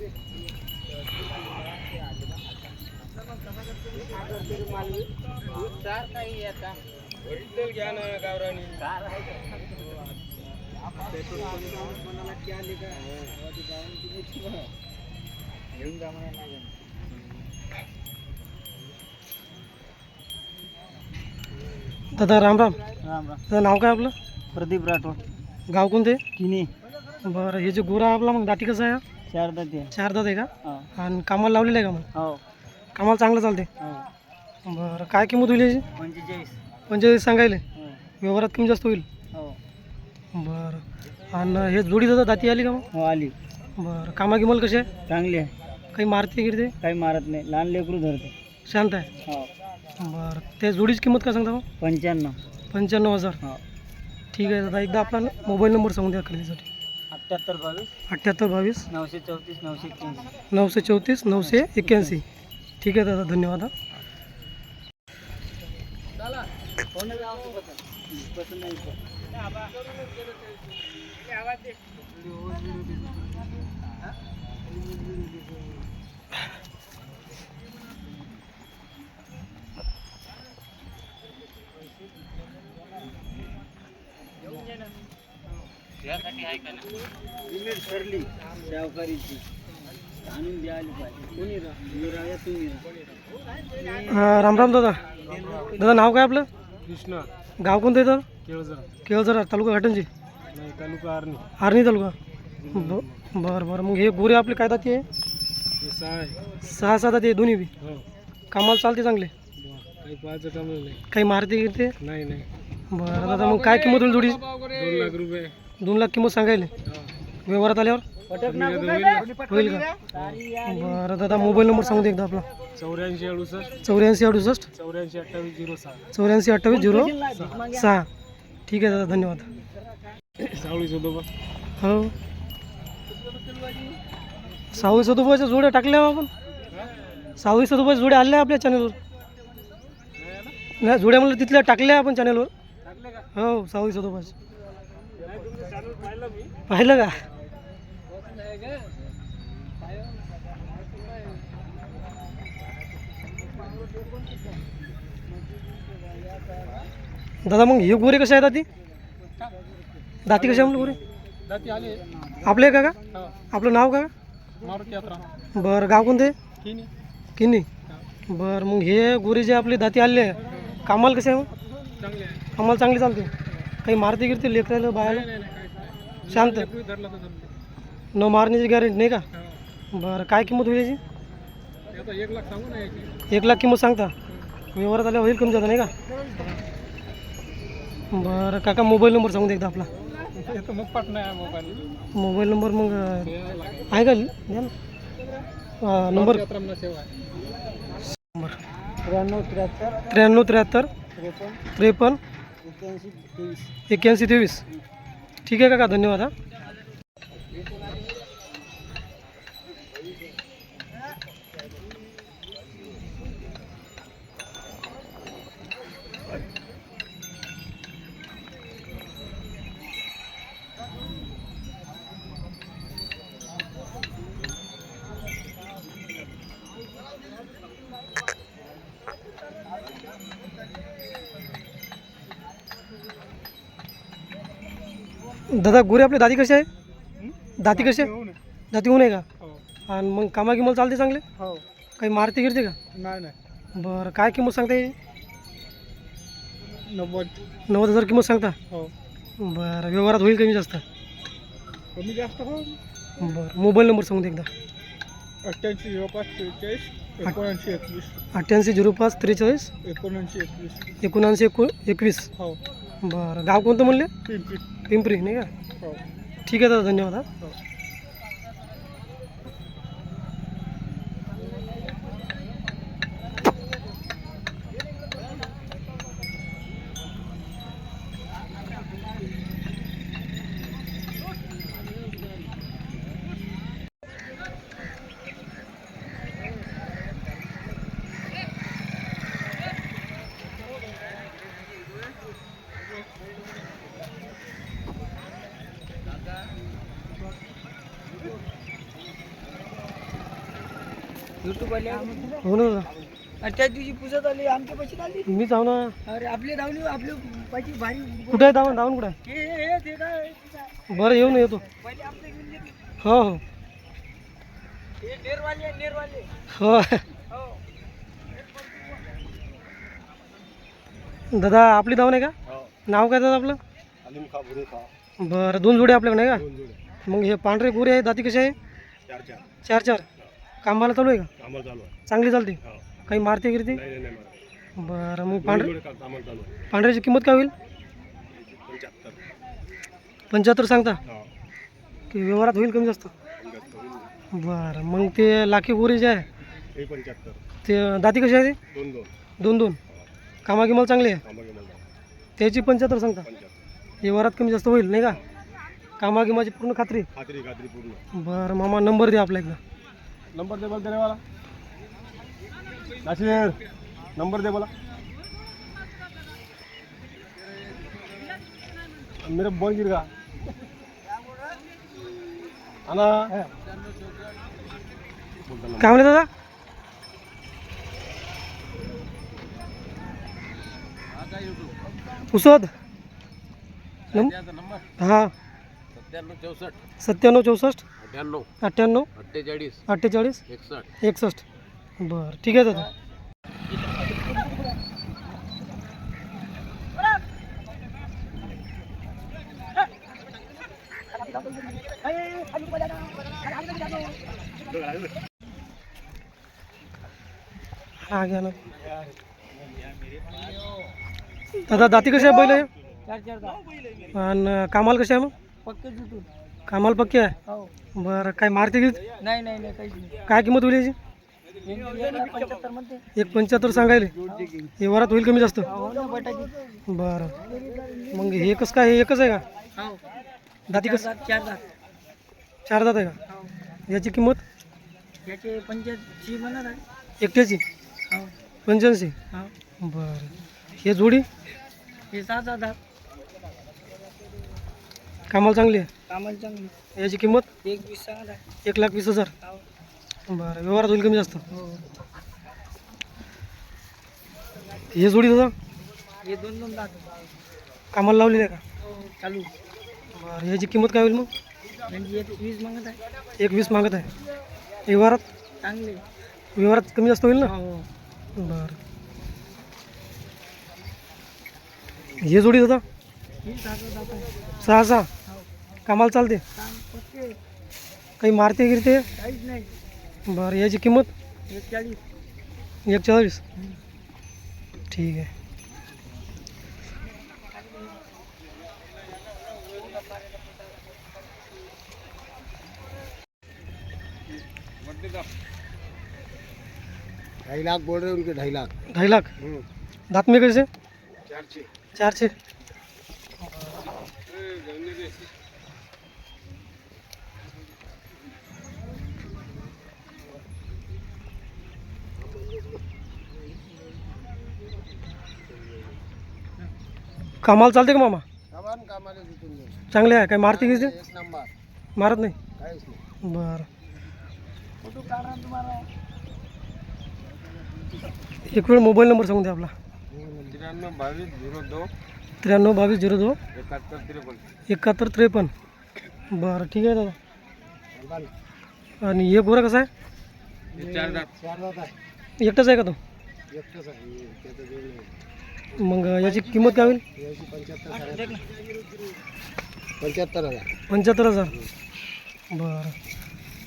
घेऊन जा दादा राम राम. राम राम. दादा नाव काय आपलं? प्रदीप राठोड. गाव कोणते? किनी. बरं हे जे गोरा आपला मग दाटी कसं आहे? चार दाते चार दात आहे का? हो. आणि कामाला लावलेलं आहे का मग? हो. कामाला चांगलं चालते हो. बरं काय किंमत होईल याची? पंचेचाळीस. पंचेचाळीस सांगायले. हो. व्यवहारात कमी जास्त होईल? हो. बरं. आणि हे जोडी दादा दाती आली का मग? हो आली. बरं कामा गिमल कशी आहे? चांगली आहे. काही मारते गिरते काही मारत नाही. लहान लेकरू धरते. शांत आहे? हो. बरं त्या जोडीची किंमत काय सांगता मग? पंच्याण्णव. पंच्याण्णव हजार. हो. ठीक आहे दादा एकदा आपला मोबाईल नंबर सांगून द्या खरेदीसाठी. अठ्ठ्याहत्तर बावीस. अठ्ठ्याहत्तर बावीस. नऊशे चौतीस नऊशे एक्क्याऐंशी नऊशे चौतीस नऊशे एक्क्याऐंशी. ठीक है दादा धन्यवाद हा. लिमिट ठरली आणून द्यायला पाहिजे. कोणी राहा तुम्ही राहा हा, राम राम दादा. दादा नाव काय आपलं? कृष्णा. गाव कोणतं येतं केळझर. केळझर तालुका घाटंजी. नाही तालुका आर्णी. आर्णी तालुका. ब बरं बरं. मग हे गोरे आपले काय दाती आहे? सहा सहा सहा दाती आहे दोन्ही बी. हो. कामाला चालते चांगले? काही पाहायचं काम नाही. काही मारते गिरते? नाही नाही. बरं दादा मग काय किंमत होईल जोडी दोन लाख रुपये. दोन लाख किंमत सांगायले. व्यवहारात आल्यावर? होईल का? बरं दादा मोबाईल नंबर सांगू दे एकदा आपला. चौऱ्याऐंशी अडुसष्ट. चौऱ्याऐंशी अडुसष्ट? चौऱ्याऐंशी अठ्ठावीस झिरो सहा. चौऱ्याऐंशी अठ्ठावीस झिरो सहा. ठीक आहे दादा धन्यवाद. सावळी जोदोबा हो. सावळी सदुबाच्या जोड्या टाकल्या आपण? सावळी सदुबाच्या जोड्या आल्या आपल्या चॅनलवर नाही जोड्या म्हणलं तिथल्या टाकल्या आपण चॅनलवर हो सावळी सदुबाच पाहिलं का? दादा मग हे गोरे कसे आहेत दाती? दाती आहे म्हणलं गोरे? दाती आले. आपले का का? आपलं नाव का? बरं गाव कोणते किनी. किन्नी बरं मग हे गोरे जे आपले दाती आले कामाला कसे आहे मग? चांगले आहे. कामाला चांगली चालते. काही मारते गिरते लेकरायला बायाला नाही नाही काहीच नाही शांत. न मारण्याची गॅरंटी नाही का? बरं काय किंमत होईल याची? एक लाख सांगू ना याची एक लाख किंमत सांगता. व्यवहारात आल्या होईल कमी जातं नाही का? बरं काका मोबाईल नंबर सांगून एकदा आपला. नाही मोबाईल नंबर मग आहे का? द्या ना. नंबर. नंबर त्र्याण्णव त्र्याहत्तर. त्र्याण्णव त्र्याहत्तर त्रेपन्न. एक्क्याऐंशी तेवीस. ठीक आहे काका धन्यवाद हा. दादा गोरे आपले दाती कसे आहे? दाती कसे? आहे? दाती होऊ आहे का? हो. आणि मग कामा किंमत चालते चांगले? हो. काही मारते गिरते का? नाही नाही. बरं काय किंमत सांगता येईल? नव्वद. नव्वद हजार किंमत सांगता? हो. बरं व्यवहारात होईल कमी जास्त? कमी जास्त हो. बरं मोबाईल नंबर सांगू दे एकदा. अठ्ठ्याऐंशी झिरो पाच त्रेचाळीस एकोणऐंशी एकवीस. अठ्ठ्याऐंशी झिरो पाच त्रेचाळीस एकोणऐंशी एकवीस. एकोणऐंशी एको एकवीस. हो. बरं गाव कोणतं म्हणले? पिंपरी. पिंपरी नाही का? हो. ठीक आहे दादा धन्यवाद हा. हो हो ना. दादा त्या दिवशी पूजा झाली आमच्या पैसे आली. मीच आहो ना. अरे आपले धावली आपले पैसे भारी. कुठे आहे धावून धावून कुठे आहे? हे हे ते काय. बरं येतो पहिले आपले घेऊन गेले. हो हो. हे नेरवाले नेरवाले. हो. हो. दादा आपली धावून आहे का? नाव काय दादा आपलं? अलीम खा बुरे खा. बरं दोन जोडे आपल्याकडे नाही दोन जोडे. का मग हे पांढरे गोरे आहे दाती कसे आहे? चार चार. चार चार. कामाला चालू आहे का? कामाला चालू आहे. चांगली चालते? हो. काही मारते गिरते? नाही नाही नाही मला बरं मग पांढरे जोडे का- कामाला चालू आहे. पांढऱ्याची किंमत काय होईल? पंच्याहत्तर. पंच्याहत्तर सांगता? हो. की व्यवहारात होईल कमी जास्त? पंच्याहत्तर. बरं मग ते लाखी गोरे जे आहे हे पंच्याहत्तर. ते दाती कशी आहे ते? दोन दोन. दोन दोन. कामा किंमत चांगली आहे. त्याची पंच्याहत्तर सांगता? पंच्याहत्तर. व्यवहारात कमी जास्त होईल नाही का? कामा किंमाची पूर्ण खात्री? खात्री खात्री पूर्ण. बरं मामा नंबर द्या आपला एकदा नंबर दे बोलते मला नाशिर नंबर दे बोला. मेरे बोल गिर का? आना काय म्हणले दादा? पुसद नम- हा. सत्त्याण्णव चौसष्ट. सत्त्याण्णव चौसष्ट. अठ्ठ्याण्णव. अठ्ठ्याण्णव? अठ्ठेचाळीस. अठ्ठेचाळीस? एकसष्ट. एकसष्ट. बरं ठीक आहे दादा. हा घ्या ना. दादा दाती कशी आहे बैल हे? दहा. आणि कामाला कशी आहे मग? पक्के जुटून कामाला पक्की आहे? हो. बरं काय मारते की? नाही नाही नाही काहीच नाही. काय किंमत होईल याची? पंच्याहत्तर म्हणते एक पंच्याहत्तर सांगायले. हे वरात होईल कमी जास्त? हो ना बटाकी बरं. मग हे कसं काय हे एकच आहे का? हो. दाती चार कसं दात चार दात. चार दात आहे का? हो. याची किंमत? याचे पंच्याऐंशी म्हणत आहे एकट्याची? हो. पंच्याऐंशी? हो. बरं. हे जोडी? हे सहा सहा दात. कामाला चांगली आहे? कामाला चांगली याची किंमत? एक वीस एक लाख वीस हजार. हो. बरं व्यवहारात होईल कमी जास्त? हो. हे जोडी दादा? हे दोन दोन दात. कामाला लावलेली आहे का? हो चालू. बरं याची किंमत काय होईल मग? म्हणजे एक वीस मागत आहे. एक वीस मागत आहे. व्यवहारात? चांगले व्यवहारात कमी जास्त होईल ना? हो बरं. हे जोडी दादा? ही सहा सहा? कामाला चालते. काम काही मारते गिरते? काहीच नाही बरं याची किंमत? एक चाळीस एक चाळीस ठीक आहे. ढाई लाख बोल रहे उनके ढाई लाख। ढाई लाख? दांत में कैसे? चार छः। चार छः। कामाला चालते का मामा? कामाला जिथून. चांगले आहे. काय मारते एक नंबर. मारत नाही? काहीच नाही. बरं. तुम्हाला. एक वेळ मोबाईल नंबर सांगून द्या आपला. त्र्याण्णव बावीस झिरो दो. त्र्याण्णव बावीस झिरो दो. एकाहत्तर त्रेपन्न. एकाहत्तर त्रेपन्न. बरं ठीक आहे दादा आणि हे गोरा कसा आहे? चार दात चार दात. आहे एकटाच आहे का तो? एकटंच आहे. त्याचं जोड नाही मग याची किंमत काय होईल? पंच्याहत्तर हजार. पंच्याहत्तर हजार. बरं.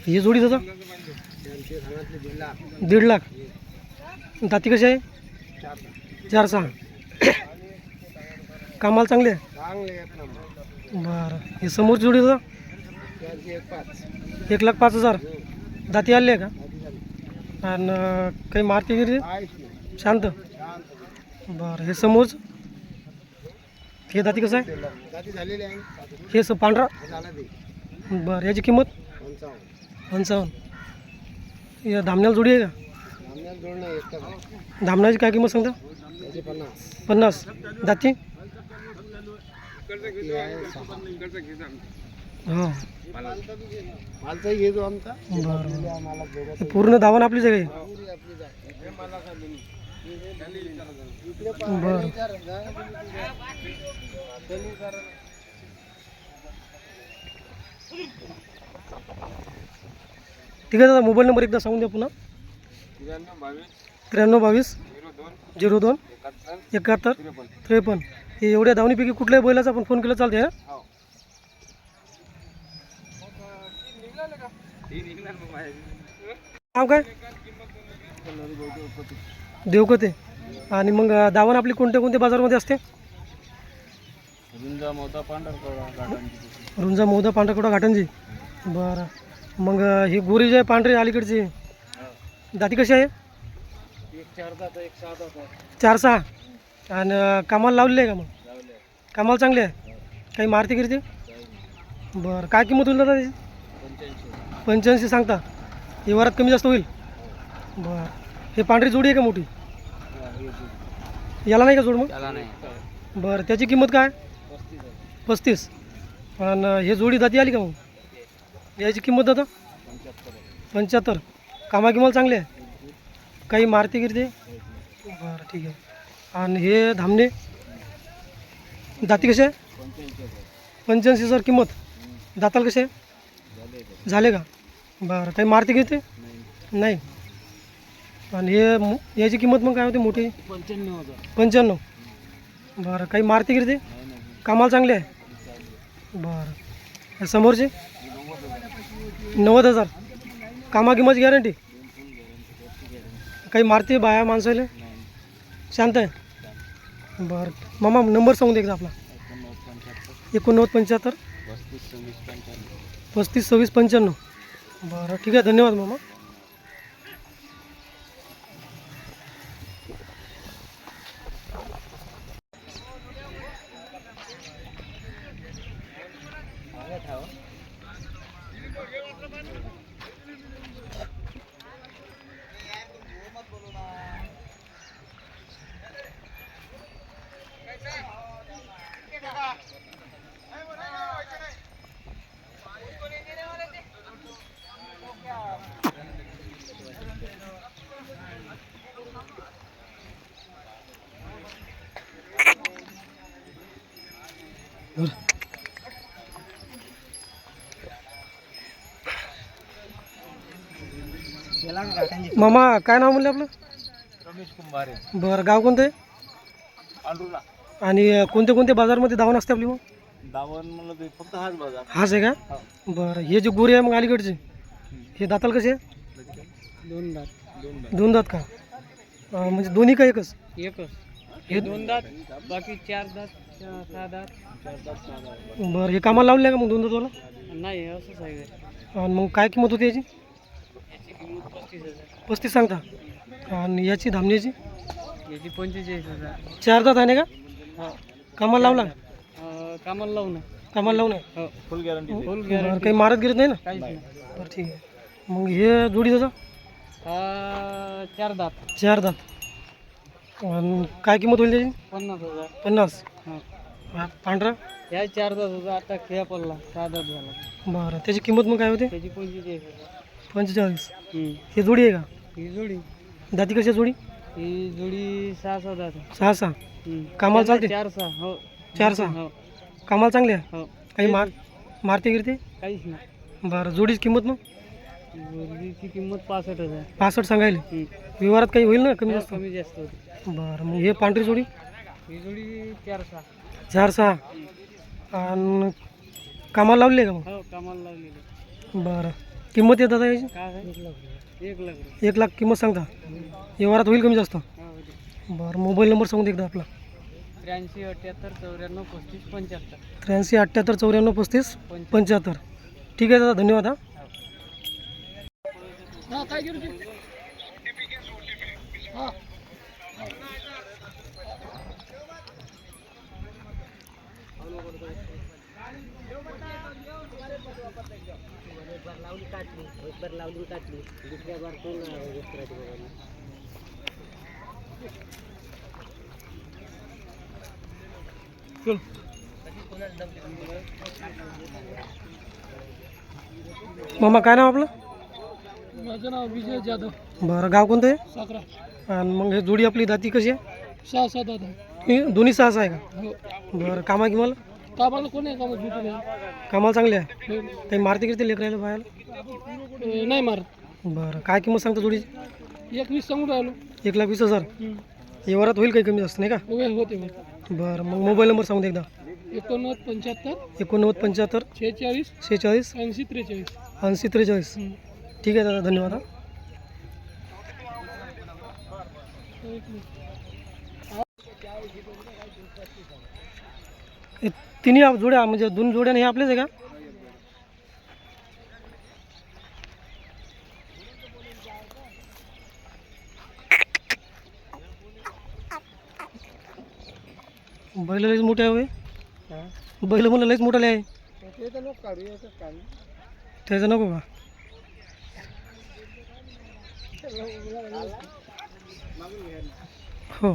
ही जोडी दादा दीड लाख. दाती कशी आहे? चार सहा. कामाला चांगले बरं. हे समोरची जोडी दादा एक लाख पाच हजार. दाती आले आहे का? आणि काही मारती शांत शांत. बरं हे समोरच? हे दाती कसं आहे? हे स पांढरा? बरं याची किंमत? पंचावन्न. या धामण्याला जोडी आहे का? धामण्याची काय किंमत सांगता? पन्नास. दाती? हो. बरं पूर्ण दावण आपलीच आहे. ठीक आहे दादा मोबाईल नंबर एकदा सांगून द्या पुन्हा. त्र्याण्णव बावीस झिरो दोन एकाहत्तर त्रेपन्न. हे एवढ्या धावणीपैकी कुठल्याही बैलाचा आपण फोन केला? चालते हा? हो काय? देवकते आणि मग दावण आपली कोणत्या कोणत्या बाजारमध्ये असते? रुंजा मोठा पांढरकवडा गाठांची रुंजा मोदा पांढरकडा घाटंजी बरं. मग ही गोरी जी आहे पांढरी अलीकडची दाती कशी आहे? एक चार सहा आणि कामाला लावलेली आहे का मग? लावले कामाला चांगली आहे? काही मारती गिरती? बरं. काय किंमत होईल दादा त्याची? पंच्याऐंशी. सांगता. व्यवहारात कमी जास्त होईल? बरं. हे पांढरी जोडी आहे का मोठी? याला नाही का जोड मग? त्याला नाही. बरं त्याची किंमत काय? पस्तीस. आणि हे जोडी दाती आली का मग? याची किंमत दादा? पंच्याहत्तर. कामा किंमत चांगली आहे? काही मारती गिरते? बरं ठीक आहे. आणि हे धामणे? दाती कसे आहे? पंच्याऐंशी हजार किंमत. दाताल कसे आहे? झाले का? बरं काही मारती गिरते? नाही. आणि हे मो- याची किंमत मग काय होती मोठी? पंच्याण्णव. हजार पंच्याण्णव बरं काही मारती गिरते? कामाला चांगले आहे? बरं. हे समोरचे? नव्वद हजार. कामा किंमत गॅरंटी काही मारती बाया माणसाले? शांत आहे? बरं. मामा नंबर सांगून दे एकदा आपला. एकोणनव्वद पंच्याहत्तर. पस्तीस सव्वीस पंच्याण्णव. बरं ठीक आहे. धन्यवाद मामा. मामा काय नाव म्हणलं आपलं? रमेश कुंभारे. बरं गाव कोणतं? आहे आणि कोणत्या कोणत्या बाजारमध्ये धावण असते आपली मग दावण म्हणलं ते फक्त हाच बाजार. हाच आहे का? बरं हे जे गोरी आहे मग अलीकडचे हे दाताल कसे आहे? दोन दात. दोन दात. दोन दात का? अं, म्हणजे दोन्ही का एकच? एकच. हे दोन दात बाकी चार दात सहा दात. चार दात सहा दात. बरं हे कामाला लावले का मग दोन दातवाला नाही असंच आहे. आणि मग काय किंमत होती याची? पस्तीस सांगता. आणि याची धामण्याची याची पंचेचाळीस हजार. चार दात आहे ना का? हो. कामाला लावला? कामाला लावू ना. कामाला लावून हो. फुल गॅरंटी फुल बरं काही मारत गिरत नाही ना? काहीच नाही. बरं ठीक आहे. मग हे जोडी त्याचा? हा चार दात. चार दात. आणि काय किंमत होईल त्याची? पन्नास हजार. पन्नास. हो. हा, पांढरा? या चार दात होता आता खेळा पडला. सहा दात झाला. बरं त्याची किंमत मग काय होते? त्याची पंचेचाळीस हजार. पंचेचाळीस. हे जोडी आहे का? ही जोडी. दाती कशी आहे जोडी? ही जोडी सहा सहा आहे. सहा सहा. कामाला चालते? चार सहा हो. चार सहा. हो. कामाला चांगले आहे? हो. काही मार मारते गिरते? काहीच नाही. बरं जोडीची किंमत मग? जोडीची किंमत पासष्ट हजार पासष्ट सांगायला. हम्म. व्यवहारात काही होईल ना? कमी हो, जास्त? कमी जास्त होती बरं मग हे पांढरी जोडी? ही जोडी चार सहा. चार सहा. आणि कामाला लावली आहे का मग? हो कामाला लागलेली बरं. किंमत येत दादा याची? एक लाख. एक लाख किंमत सांगता. व्यवहारात होईल कमी जास्त? हो. बरं मोबाईल नंबर सांगून दे एकदा आपला. त्र्याऐंशी अठ्ठ्याहत्तर चौऱ्याण्णव पस्तीस पंच्याहत्तर. त्र्याऐंशी अठ्ठ्याहत्तर चौऱ्याण्णव पस्तीस पंच्याहत्तर. ठीक आहे दादा धन्यवाद हा. पेपर दुसऱ्या बार कोण करायची बघा मामा काय नाव आपलं? माझं नाव विजय जाधव. बरं गाव कोणतं आहे साकरा. आणि मग हे जोडी आपली दाती कशी आहे? सहा सहा दादा दोन्ही सहा सहा आहे का? हो. बरं कामा की मला? कामाला कोण आहे? कामाला चांगले आहे? हो. काही मारती किती पाहायला अं, नाही मारत. बरं. काय किंमत सांगतो जोडीची एक वीस सांगून राहिलो. एक लाख वीस हजार. व्यवहारात होईल काही कमी जास्त नाही का? होते होते. बरं. मग मोबाईल नंबर सांगू दे एकदा. एकोणनव्वद पंच्याहत्तर एकोणनव्वद पंच्याहत्तर शेहेचाळीस शेहेचाळीस ऐंशी त्रेचाळीस. ऐंशी त्रेचाळीस. हं. ठीक आहे दादा धन्यवाद हा. एक मिनिट. हे तिन्ही जोड्या म्हणजे दोन जोड्या हे आपलेच आहे का? बैल लईच मोठे आहे बैल म्हणलं लईच मोठाले आहे. त्याचं नको का? हो.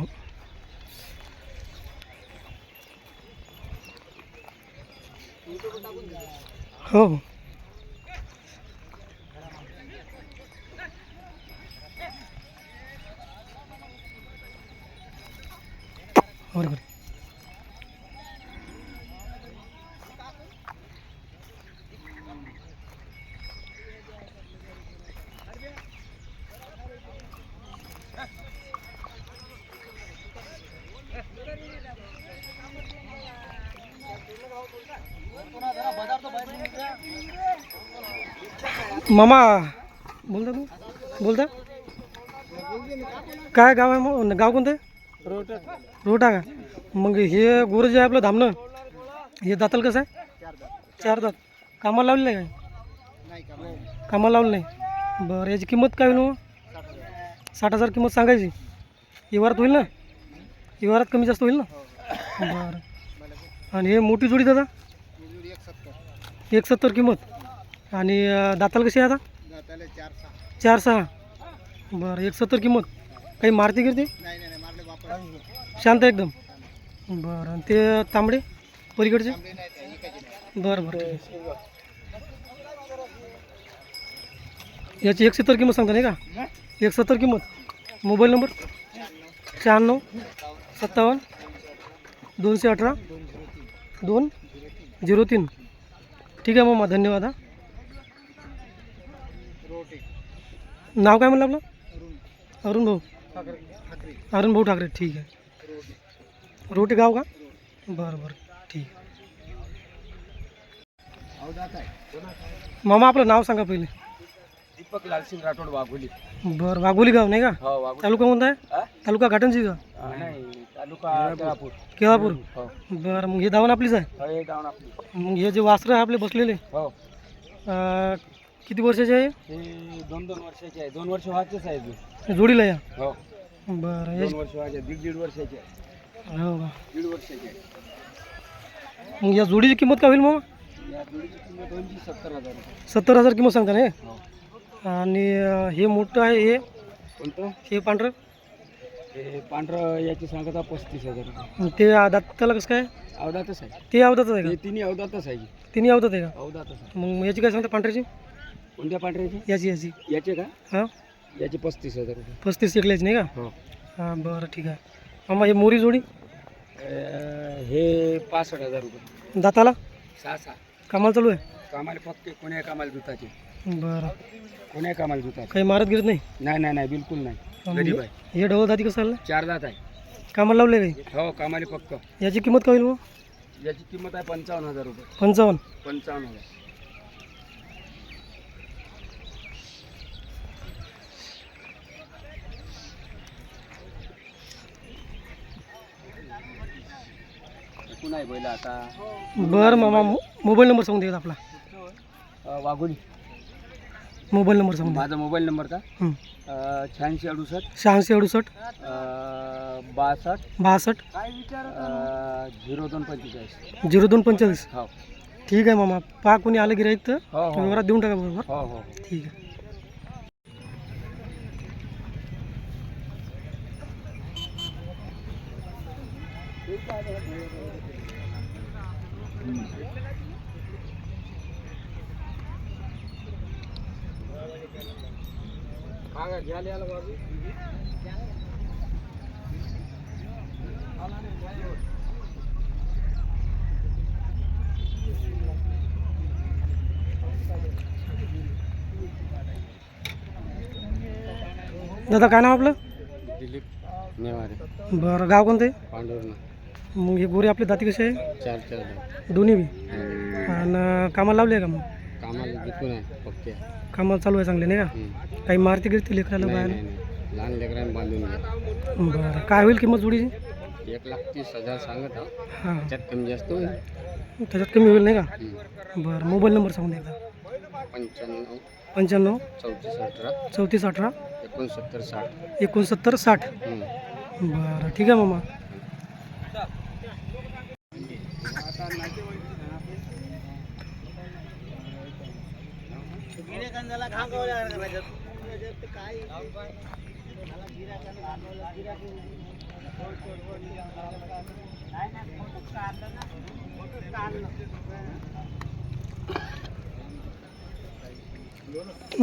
हो हो बरोबर मामा बोलता तू बोलता काय गाव आहे मग? गाव कोणतं? आहे रोटा का? मग हे गोरं जे आहे आपलं धामणं. हे दाताल कसं आहे? चार दात. कामाला लावलेलं आहे काय? कामाला लावलं नाही. बरं याची किंमत काय होईल मग? साठ हजार किंमत सांगायची. हिवारात होईल ना? हिवारात कमी जास्त होईल ना? बरं. आणि हे मोठी जोडी दादा? एक सत्तर किंमत. आणि दाताला कशी आहे आता? चार सहा. बरं एक सत्तर किंमत. काही मारती गिरते? शांत एकदम. बरं आणि ते तांबडे पलीकडचे? बरं बरं ठीक. याची एक सत्तर किंमत सांगता नाही का? एक सत्तर किंमत. Mobile number? शहाण्णव. सत्तावन्न. दोनशे अठरा. दोन. झिरो तीन. ठीक आहे मामा धन्यवाद हा. नाव काय म्हणलं आपलं? अरुण। भाऊ। अरुण भाऊ ठाकरे ठीक आहे। रोटे। गाव का? बरं बरं ठीक मामा आपलं नाव सांगा पहिले। दीपक लालसिंग राठोड वाघोली। बरं वाघोली गाव नाही का? तालुका कोणता आहे? तालुका घाटंजी का? नाही तालुका केळापूर। हो। बरं मग हे धावण आपलीच आहे? हो हे मग हे जे वासरं आहे आपले बसलेले? हो। अं, किती वर्षाचे आहे? हे दोन दोन वर्षाचे आहे. दोन वर्ष व्हायचेच आहे अजून. जोडीला या? हो. बरं दोन याची वर्ष व्हायचे दीड दीड वर्षाचे आहे. हो का? दीड वर्षाचे आहे. मग या जोडीची किंमत काय होईल मग या जोडीची किंमत दोनशे सत्तर हजार रुपये सत्तर हजार किंमत सांगता ना हे? हो. आणि अं, हे मोठं आहे हे? कोणतं? हे पांढरं? हे पांढरं याची सांगत पस्तीस हजार रुपये. आणि ते दाताला कसं काय? अवदातच आहे. ते अवधातच आहे हे तिन्ही अवदातच आहे तिन्ही अवधात आहे का? अवदातच आहे. मग याची काय सांगता पांढऱ्याची? कोणत्या पांढऱ्याचे याची याची. याचे का? हां? याचे पस्तीस हजार रुपये. पस्तीस एकल्याची नाही का? हो. हां बरं ठीक आहे. मामा हे मोरी जोडी? अं, हे पासष्ट हजार रुपये. दाताला? सहा सहा. कामाला चालू आहे? कामाला फक्त कोण्या कामाला जुताचे बरं. कोण्या कामाला जुताचे काही मारत गिरत नाही? नाही नाही नाही बिलकुल नाही. गरीब हे- आहे. हे डबल दाती कसं आलं चार दात आहे. कामाला लावले काही? हो कामाला फक्त. याची किंमत काय होईल मग याची किंमत आहे पंचावन्न हजार रुपये. पंचावन्न. पंचावन्न हजार. एकूण आहे बैल आता? बरं मामा मो- मोबाईल नंबर सांगून दे आपला. वाघोली. मोबाईल नंबर सांगून माझा मोबाईल नंबर का? द्या शहाऐंशी अडुसष्ट. शहाऐंशी अडुसष्ट. अं, बासष्ट. बासष्ट. अं, झिरो दोन पंचेचाळीस. झिरो दोन पंचेचाळीस. हो. ठीक आहे मामा. पहा कोणी आलं गिराईक तर. हो हो. व्यवहारात देऊन टाका बरोबर. हो हो. ठीक आहे. दादा काय नाव आपलं? दिलीप नेवारे. बरं गाव कोणते पांडुर्णा मग हे गोरे आपले दाती कसे आहे? चार चार दोन्ही बी? आणि कामाला लावले आहे का मग? कामाला आहे पक्के. कामाला चालू आहे चांगले नाही का? काही मारती गिरती लेकराला नाही बाहेर? नाही नाही. लहान लेकरांनी बांधून घ्या. बरं. काय होईल किंमत जोडीची? एक लाख तीस हजार सांगत हा हां. त्याच्यात कमी जास्त होईल. त्याच्यात कमी होईल नाही का? हम्म. बरं. मोबाईल नंबर सांगून द्या एकदा. पंच्याण्णव पंच्याण्णव चौतीस अठरा. चौतीस अठरा. एकोणसत्तर साठ. एकोणसत्तर साठ. हम्म. बरं. ठीक आहे मामा.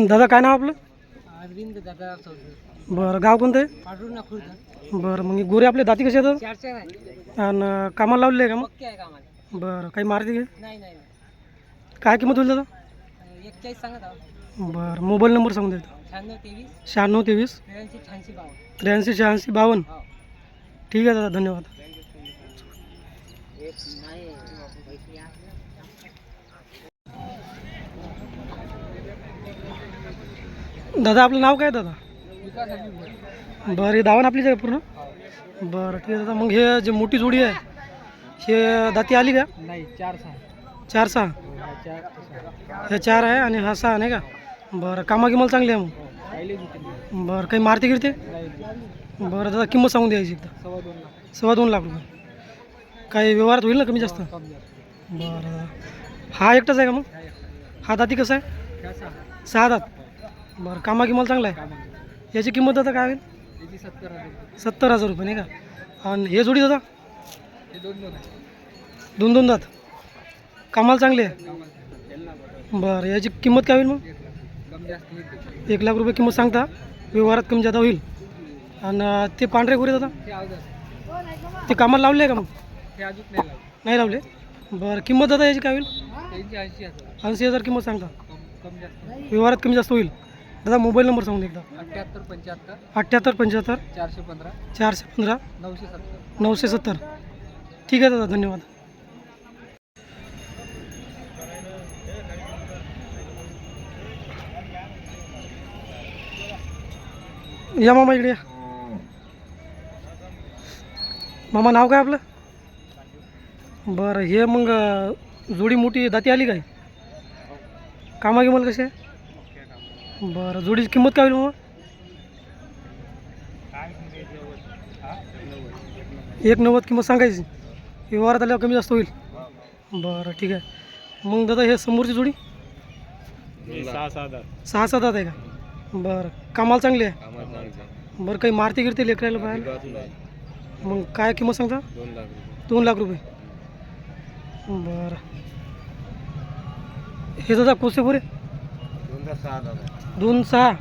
दादा काय नाव आपलं? अरविंद दादा बरं गाव कोणतं आहे? पाठवून ना खुर्द. बरं मग हे गोरे आपले दाती कसे आहेत? चार चार आहे. आणि कामाला लावले आहे का मग? पक्के आहे कामाला. बरं काही मारती घे. नाही नाही नाही. काय किंमत होईल दादा? सांगत बरं. मोबाईल नंबर सांगून देतो शहाण्णव तेवीस शहाण्णव तेवीस त्र्याऐंशी शहाऐंशी बावन्न. त्र्याऐंशी शहाऐंशी बावन्न. हो. ठीक आहे दादा धन्यवाद. दादा आपलं नाव काय दादा? बरं हे दावण आपलीच आहे पूर्ण? बरं ठीक आहे दादा. मग हे जे मोठी जोडी आहे हे दाती आली का? नाही चार सहा. चार सहा? चार सहा. हे चार आहे आणि हा सहा नाही का? बरं कामा किंमत चांगली आहे मग? बरं काही मारती गिरते? बरं दादा किंमत सांगून द्यायची एकदा. सव्वा दोन लाख रुपये. काही व्यवहारात होईल ना कमी जास्त? बरं दादा. हा एकटाच आहे का मग? हा दाती कसं आहे? सहा दात. बरं कामा किंमत चांगला आहे? याची किंमत दादा काय होईल? सत्तर हजार रुपये नाही का? आणि हे जोडी दादा? दोन दोन दात. कामाला चांगले आहे? बरं याची किंमत काय होईल मग? एक लाख रुपये किंमत सांगता व्यवहारात कमी जादा होईल. आणि ते पांढरे गोरे दादा ते कामाला लावले आहे का मग? नाही लावले. बरं किंमत दादा याची काय होईल? ऐंशी हजार. किंमत सांगता. व्यवहारात कमी जास्त होईल. दादा मोबाईल नंबर सांगून एकदा. अठ्ठ्याहत्तर पंच्याहत्तर अठ्ठ्याहत्तर पंच्याहत्तर चारशे पंधरा चारशे पंधरा नऊशे सत्तर. नऊशे सत्तर. ठीक आहे दादा धन्यवाद. या मामा इकडे या. मामा नाव काय आपलं? बरं हे मग जोडी मोठी दाती आली काय? कामा कशी आहे? बरं जोडीची किंमत काय होईल मामा? एक नव्वद किंमत सांगायची. व्यवहारात आल्यावर कमी जास्त होईल. बरं ठीक आहे. मग दादा हे समोरची जोडी? सहा सहा हजार सहा सात आहे का? बरं. कामाला चांगली आहे? चांगलं बरं काही मारती गिरते लेकरायला बाहेर? मग काय किंमत सांगता? दोन लाख रुपये. दोन लाख रुपये. बरं. हे दादा कोसे पुरे दोन सहा हजार दोन सहा.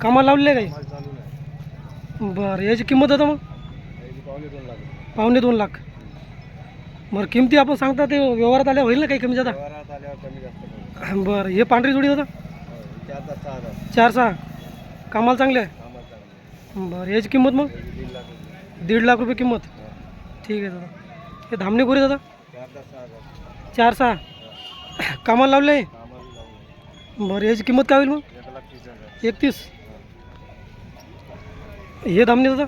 कामाला लावलेले आहे काही चालू नाही. बरं याची किंमत दादा मग? पावणे दोन लाख. पावणे दोन लाख. बरं किमती आपण सांगता ते व्यवहारात आल्या होईल ना काही कमी जादा? व्यवहारात आल्यावर कमी जास्त करू बरं हे पांढरी जोडी दादा? चार सहा? कामाला चांगले आहे? बरं याची किंमत मग? दीड लाख रुपये. किंमत? ठीक आहे दादा. हे धामणे गोरे दादा? चार सहा? सहा कामाला लावले? बरं याची किंमत काय होईल मग? एकतीस? हे धामणे दादा?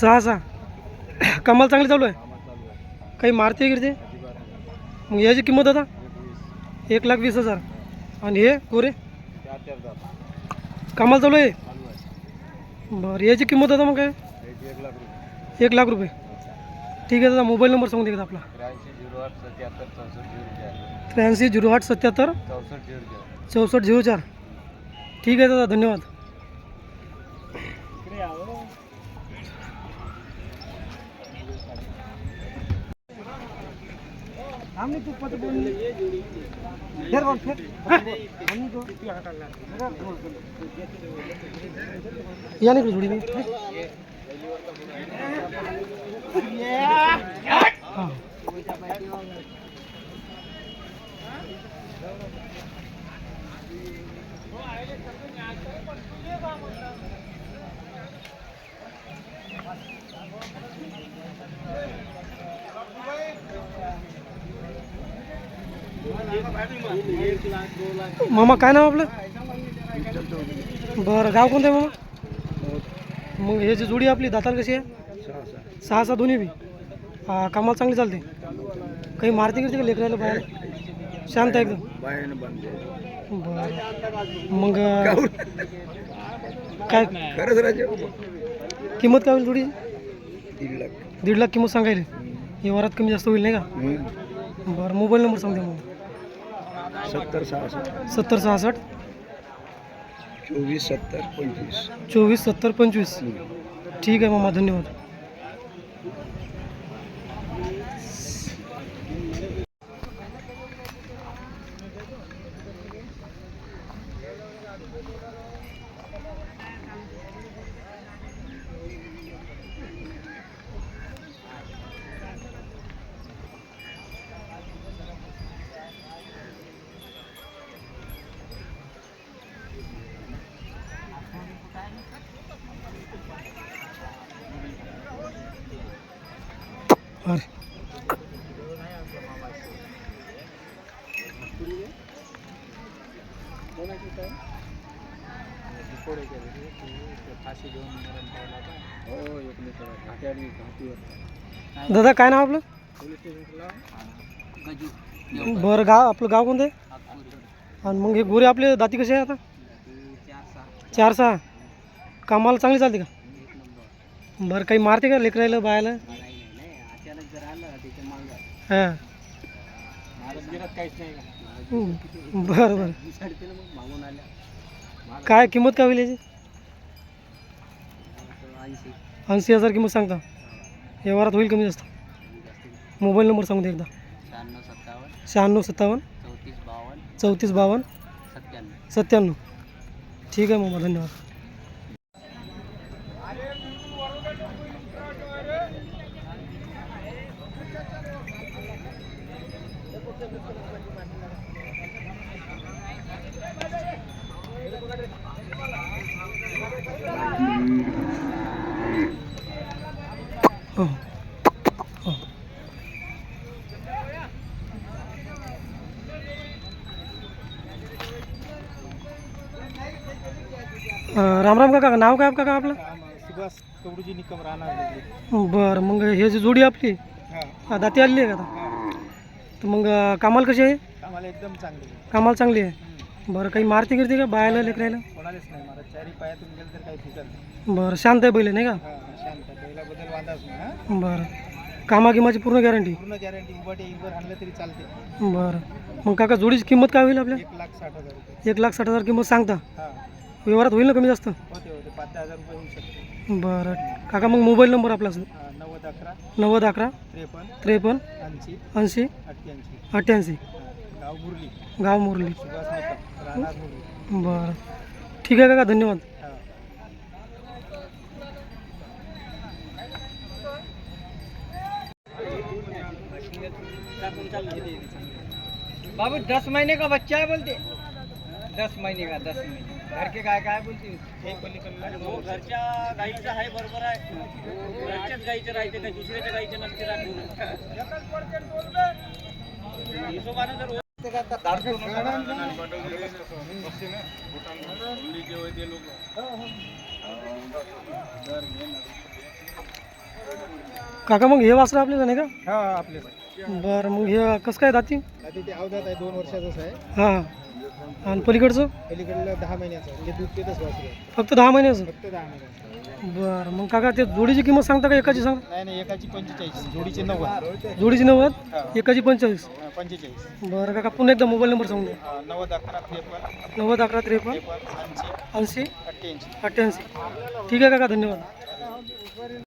सहा सहा. कामाला चांगली चालू आहे? काही मारते गिरते? मग याची किंमत दादा? एक लाख वीस हजार. आणि हे गोरे कामाला चालू आहे? बरं याची किंमत दादा मग काय? एक लाख रुपये. ठीक आहे दादा मोबाईल नंबर सांगून दे आपला. त्र्याऐंशी झिरो आठ सत्याहत्तर चौसष्ट झिरो चार. ठीक आहे दादा धन्यवाद. आम्ही तू पत बोल फेर बोल फेर आम्ही तो या नाही जोडी हां एक मामा काय नाव आपलं? बरं गाव कोणतं आहे मामा? मग हे जी जोडी आपली दाताल कशी आहे? सहा सहा दोन्ही बी. हा कामाला चांगली चालते. काही मारती गिरती का लेकरायला बाहेर? शांत आहे एकदम. बरं. मग काय? किंमत काय होईल जोडी दीड लाख. दीड लाख किंमत सांगायला. हे वरात कमी जास्त होईल नाही का? बरं मोबाईल नंबर सांगते मग. सत्तर सहासष्ट. सत्तर सहासष्ट? चोवीस सत्तर पंचवीस. चोवीस सत्तर पंचवीस. ठीक आहे मामा धन्यवाद. दादा काय नाव आपलं? गजू बरं गाव आपलं गाव कोणतं आहे? आणि मग हे गोरे आपले दाती कसे आहे आता? चार सहा. चार सहा कामाला चांगली चालते का? एक नंबर बरं काही मारते का लेकरायला बायाला नाही नाही अचानक जर आलं त्याच्या हां. काहीच नाही का बरं बरं. मग मागून आल्या काय किंमत काय होईल याची? ऐंशी ऐंशी हजार किंमत सांगता. व्यवहारात होईल कमी जास्त? मोबाईल नंबर सांगू दे एकदा. शहाण्णव सत्तावन्न. शहाण्णव सत्तावन्न. चौतीस बावन्न. चौतीस बावन्न. सत्त्याण्णव. सत्त्याण्णव. ठीक आहे मामा धन्यवाद. राम राम काका नाव काय काका आपलं? सुभाष कवडूजी निकम राहणार बरं मग हे जी जोडी आपली दाती आलेली आहे का आता? तर मग कामाला कशी आहे? आम्हाला एकदम चांगले कामाला चांगली आहे? बरं काही मारती गिरती का बायाला लेकरायला? कोणालाच नाही मला चारी पायातून गेलं तर काही फिकल नाही. बरं शांत आहे बैल नाही का? हा शांत नाही हा. बरं. कामागिमाची पूर्ण गॅरंटी पूर्ण गॅरंटी उभाटे आणलं तरी चालते. बरं. मग काका जोडीची किंमत काय होईल आपल्या? एक लाख साठ हजार एक लाख साठ हजार किंमत सांगता? व्यवहारात होईल ना कमी जास्त? होते होते. पाच दहा हज़ार रुपये होऊ शकते. बरं. काका मग मोबाईल नंबर आपला हा, नव्वद अकरा नव्वद अकरा त्रेपन्न त्रेपन्न ऐंशी ऐंशी अठ्ठ्याऐंशी. अठ्ठ्याऐंशी. हा, गाव मुरली. गाव मुरली. सुभाष निकम राहणार मुरली. बरं. ठीक आहे काका धन्यवाद. हा. बाबू दस महीने का बच्चा है बोलते? दस महीने का दस महीने. घर के गाय काय बोलते? हो, घरच्या गाईचं आहे बरोबर आहे. घरच्याच गाईचं राहते काही दुसऱ्याच्या गाईचं नसते राहते. हिशोबानं जर काका मग हे वासरं आपल्याला नाही का? हा आपले बरं मग हे कसं काय दाती? आधी ते अवधात आहे दोन वर्षाचंच आहे. हां. आणि पलीकडचं? पलीकडलं दहा महिन्याचं म्हणजे दूध पितच वासरू आहे फक्त दहा महिन्याचं? फक्त दहा महिन्याचं. बरं मग काका ते जोडीची किंमत सांगता का एकाची सांग? नाही नाही एकाची पंचेचाळीस जोडीचे नव्वद. जोडीची नव्वद. एकाची पंचेचाळीस? हा, पंचेचाळीस. बरं काका पुन्हा एकदा मोबाईल नंबर सांगू द्या. हा, नव्वद अकरा त्रेपन्न. नव्वद अकरा त्रेपन्न. त्रेपन्न ऐंशी. ऐंशी? अठ्ठ्याऐंशी. अठ्ठ्याऐंशी. ठीक आहे काका धन्यवाद.